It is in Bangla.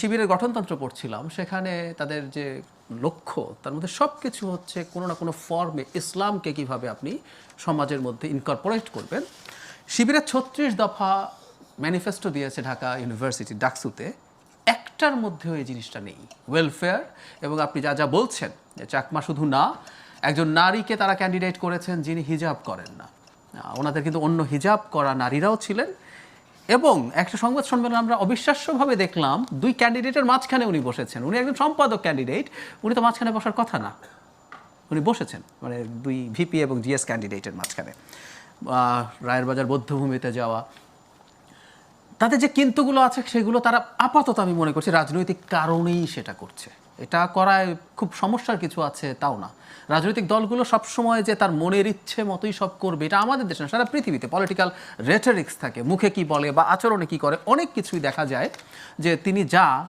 শিবিরের গঠনতন্ত্র পড়ছিলাম, সেখানে তাদের যে লক্ষ্য, তার মধ্যে সব কিছু হচ্ছে কোনো না কোনো ফর্মে ইসলামকে কীভাবে আপনি সমাজের মধ্যে ইনকর্পোরেট করবেন। শিবিরের ছত্রিশ দফা ম্যানিফেস্টো দিয়েছে ঢাকা ইউনিভার্সিটি ডাকসুতে। একটার মধ্যেও এই জিনিসটা নেই। ওয়েলফেয়ার এবং আপনি যা যা বলছেন চাকমা শুধু না, একজন নারীকে তারা ক্যান্ডিডেট করেছেন যিনি হিজাব করেন না। ওনাদের কিন্তু অন্য হিজাব করা নারীরাও ছিলেন। এবং একটা সংবাদ সম্মেলন আমরা অবিশ্বাস্যভাবে দেখলাম, দুই ক্যান্ডিডেটের মাঝখানে উনি বসেছেন। উনি একজন সম্পাদক ক্যান্ডিডেট, উনি তো মাঝখানে বসার কথা না। উনি বসেছেন মানে দুই ভিপি এবং জিএস ক্যান্ডিডেটের মাঝখানে। রায়ের বাজার বৌদ্ধভূমিতে যাওয়া। তাদের যে কিন্তুগুলো আছে, সেগুলো তারা আপাতত আমি মনে করছি রাজনৈতিক কারণেই সেটা করছে। এটা করায় খুব সমস্যার কিছু আছে, তাও না। রাজনৈতিক দলগুলো সব সময় যে তার মনের ইচ্ছে মতোই সব করবে, এটা আমাদের দেশে না, সারা পৃথিবীতে পলিটিক্যাল রেটারিক্স থাকে, মুখে কি বলে বা আচরণে কি করে, অনেক কিছুই দেখা যায় যে তিনি যা